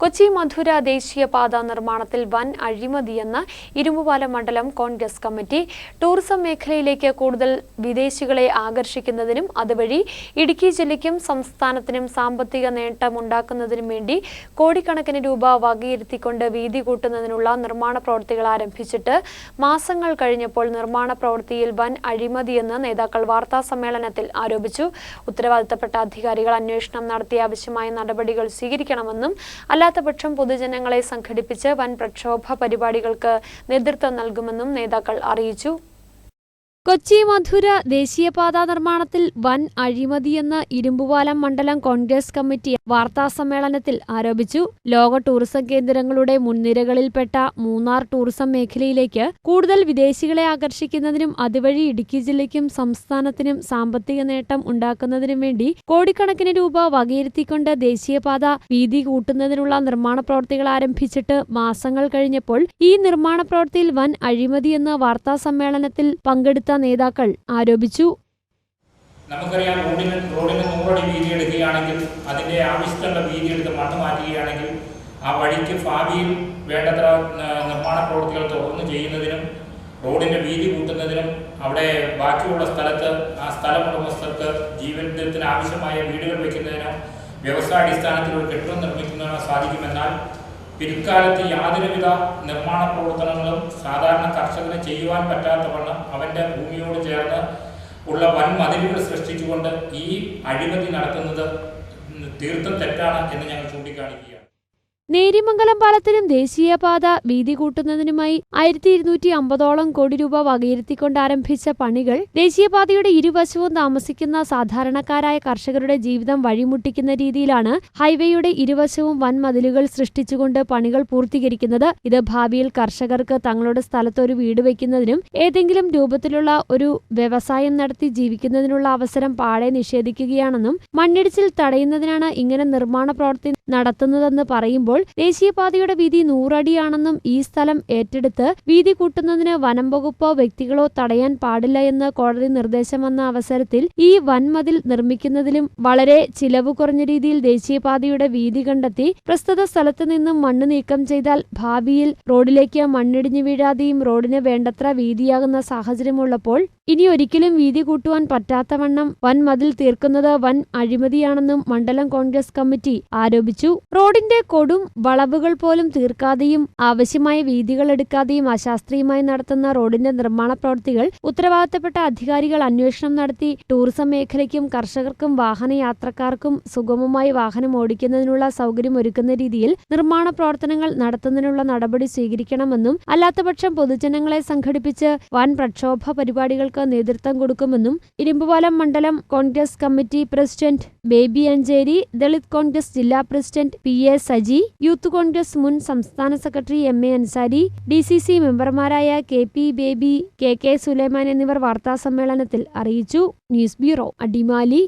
കൊച്ചി മധുര ദേശീയപാത നിർമ്മാണത്തിൽ വൻ അഴിമതിയെന്ന് ഇരുമ്പുപാലം മണ്ഡലം കോൺഗ്രസ് കമ്മിറ്റി. ടൂറിസം മേഖലയിലേക്ക് കൂടുതൽ വിദേശികളെ ആകർഷിക്കുന്നതിനും അതുവഴി ഇടുക്കി ജില്ലയ്ക്കും സംസ്ഥാനത്തിനും സാമ്പത്തിക നേട്ടമുണ്ടാക്കുന്നതിനും വേണ്ടി കോടിക്കണക്കിന് രൂപ വകയിരുത്തിക്കൊണ്ട് വീതി കൂട്ടുന്നതിനുള്ള നിർമ്മാണ പ്രവൃത്തികൾ ആരംഭിച്ചിട്ട് മാസങ്ങൾ കഴിഞ്ഞപ്പോൾ നിർമ്മാണ പ്രവൃത്തിയിൽ വൻ അഴിമതിയെന്ന് നേതാക്കൾ വാർത്താ സമ്മേളനത്തിൽ ആരോപിച്ചു. ഉത്തരവാദിത്തപ്പെട്ട അധികാരികൾ അന്വേഷണം നടത്തി ആവശ്യമായ നടപടികൾ സ്വീകരിക്കണമെന്നും അല്ലാത്തപക്ഷം പൊതുജനങ്ങളെ സംഘടിപ്പിച്ച് വൻ പ്രക്ഷോഭ പരിപാടികൾക്ക് നേതൃത്വം നൽകുമെന്നും നേതാക്കൾ അറിയിച്ചു കൊച്ചി മധുര ദേശീയപാത നിർമ്മാണത്തിൽ വൻ അഴിമതിയെന്ന് ഇരുമ്പുപാലം മണ്ഡലം കോൺഗ്രസ് കമ്മിറ്റി വാർത്താസമ്മേളനത്തിൽ ആരോപിച്ചു. ലോക ടൂറിസം കേന്ദ്രങ്ങളുടെ മുൻനിരകളിൽപ്പെട്ട മൂന്നാർ ടൂറിസം മേഖലയിലേക്ക് കൂടുതൽ വിദേശികളെ ആകർഷിക്കുന്നതിനും അതുവഴി ഇടുക്കി ജില്ലയ്ക്കും സംസ്ഥാനത്തിനും സാമ്പത്തിക നേട്ടം ഉണ്ടാക്കുന്നതിനും വേണ്ടി കോടിക്കണക്കിന് രൂപ വകയിരുത്തിക്കൊണ്ട് ദേശീയപാത വീതി കൂട്ടുന്നതിനുള്ള നിർമ്മാണ പ്രവൃത്തികൾ ആരംഭിച്ചിട്ട് മാസങ്ങൾ കഴിഞ്ഞപ്പോൾ ഈ നിർമ്മാണ പ്രവൃത്തിയിൽ വൻ അഴിമതിയെന്ന് വാർത്താസമ്മേളനത്തിൽ പങ്കെടുത്ത നേതാക്കൾ ആരോപിച്ചു. നമുക്കറിയാം റോഡിന് റോഡിന് നൂറടി വീതി എടുക്കുകയാണെങ്കിൽ അതിന്റെ ആവശ്യത്തുള്ള വീതി എടുത്ത് മണ്ണ് മാറ്റുകയാണെങ്കിൽ ആ വഴിക്ക് ഭാവിയിൽ വേണ്ടത്ര നിർമ്മാണ പ്രവൃത്തികൾ തുറന്നു ചെയ്യുന്നതിനും റോഡിന്റെ വീതി കൂട്ടുന്നതിനും അവിടെ ബാക്കിയുള്ള സ്ഥലത്ത് ആ സ്ഥലം ഉടമസ്ഥർക്ക് ജീവിതത്തിന് ആവശ്യമായ വീടുകൾ വയ്ക്കുന്നതിനോ വ്യവസായാടിസ്ഥാനത്തിൽ ഒരു കെട്ടിടം നിർമ്മിക്കുന്നതിനോ സാധിക്കുമെന്നാൽ പിൽക്കാലത്ത് യാതൊരുവിധ നിർമ്മാണ പ്രവർത്തനങ്ങളും സാധാരണ കർഷകന് ചെയ്യുവാൻ പറ്റാത്തവണ്ണം അവന്റെ ഭൂമിയോട് ചേർന്ന് ഉള്ള വൻ മതിലുകൾ സൃഷ്ടിച്ചുകൊണ്ട് ഈ അഴിമതി നടത്തുന്നത് തീർത്തും തെറ്റാണ് എന്ന് ഞങ്ങൾ ചൂണ്ടിക്കാണിക്കുകയാണ്. നേര്യമംഗലം പാലത്തിനും ദേശീയപാത വീതി കൂട്ടുന്നതിനുമായി ആയിരത്തി ഇരുന്നൂറ്റി അമ്പതോളം കോടി രൂപ വകയിരുത്തിക്കൊണ്ട് ആരംഭിച്ച പണികൾ ദേശീയപാതയുടെ ഇരുവശവും താമസിക്കുന്ന സാധാരണക്കാരായ കർഷകരുടെ ജീവിതം വഴിമുട്ടിക്കുന്ന രീതിയിലാണ് ഹൈവേയുടെ ഇരുവശവും വൻ മതിലുകൾ സൃഷ്ടിച്ചുകൊണ്ട് പണികൾ പൂർത്തീകരിക്കുന്നത്. ഇത് ഭാവിയിൽ കർഷകർക്ക് തങ്ങളുടെ സ്ഥലത്ത് ഒരു വീട് വയ്ക്കുന്നതിനും ഏതെങ്കിലും രൂപത്തിലുള്ള ഒരു വ്യവസായം നടത്തി ജീവിക്കുന്നതിനുള്ള അവസരം പാടെ നിഷേധിക്കുകയാണെന്നും മണ്ണിടിച്ചിൽ തടയുന്നതിനാണ് ഇങ്ങനെ നിർമ്മാണ പ്രവൃത്തി നടത്തുന്നതെന്ന് പറയുമ്പോൾ ദേശീയപാതയുടെ വീതി നൂറടിയാണെന്നും ഈ സ്ഥലം ഏറ്റെടുത്ത് വീതി കൂട്ടുന്നതിന് വനം വകുപ്പോ വ്യക്തികളോ തടയാൻ പാടില്ല എന്ന് കോടതി നിർദ്ദേശം വന്ന അവസരത്തിൽ ഈ വൻമതിൽ നിർമ്മിക്കുന്നതിലും വളരെ ചിലവ് കുറഞ്ഞ രീതിയിൽ ദേശീയപാതയുടെ വീതി കണ്ടെത്തി പ്രസ്തുത സ്ഥലത്ത് നിന്നും മണ്ണ് നീക്കം ചെയ്താൽ ഭാവിയിൽ റോഡിലേക്ക് മണ്ണിടിഞ്ഞു വീഴാതെയും റോഡിന് വേണ്ടത്ര വീതിയാകുന്ന സാഹചര്യമുള്ളപ്പോൾ ഇനി ഒരിക്കലും വീതി കൂട്ടുവാൻ പറ്റാത്തവണ്ണം വൻ മതിൽ തീർക്കുന്നത് വൻ അഴിമതിയാണെന്നും മണ്ഡലം കോൺഗ്രസ് കമ്മിറ്റി ആരോപിച്ചു. റോഡിന്റെ കൊടും വളവുകൾ പോലും തീർക്കാതെയും ആവശ്യമായ വീതികൾ എടുക്കാതെയും അശാസ്ത്രീയമായി നടത്തുന്ന റോഡിന്റെ നിർമ്മാണ പ്രവൃത്തികൾ ഉത്തരവാദിത്തപ്പെട്ട അധികാരികൾ അന്വേഷണം നടത്തി ടൂറിസം മേഖലയ്ക്കും കർഷകർക്കും വാഹനയാത്രക്കാർക്കും സുഗമമായി വാഹനം ഓടിക്കുന്നതിനുള്ള സൗകര്യം ഒരുക്കുന്ന രീതിയിൽ നിർമ്മാണ പ്രവർത്തനങ്ങൾ നടത്തുന്നതിനുള്ള നടപടി സ്വീകരിക്കണമെന്നും അല്ലാത്തപക്ഷം പൊതുജനങ്ങളെ സംഘടിപ്പിച്ച് വൻ പ്രക്ഷോഭ പരിപാടികൾക്ക് നേതൃത്വം കൊടുക്കുമെന്നും ഇരുമ്പുപാലം മണ്ഡലം കോൺഗ്രസ് കമ്മിറ്റി പ്രസിഡന്റ് ബേബി അഞ്ചേരി ദളിത് കോൺഗ്രസ് ജില്ലാ president P A Saji youth Congress മുൻ സംസ്ഥാന secretary M A Ansari D C C മെമ്പർമാരായ K P Baby K K Sulaiman എന്നിവർ വാർത്താസമ്മേളനത്തിൽ അറിയിച്ചു. News bureau Adimali.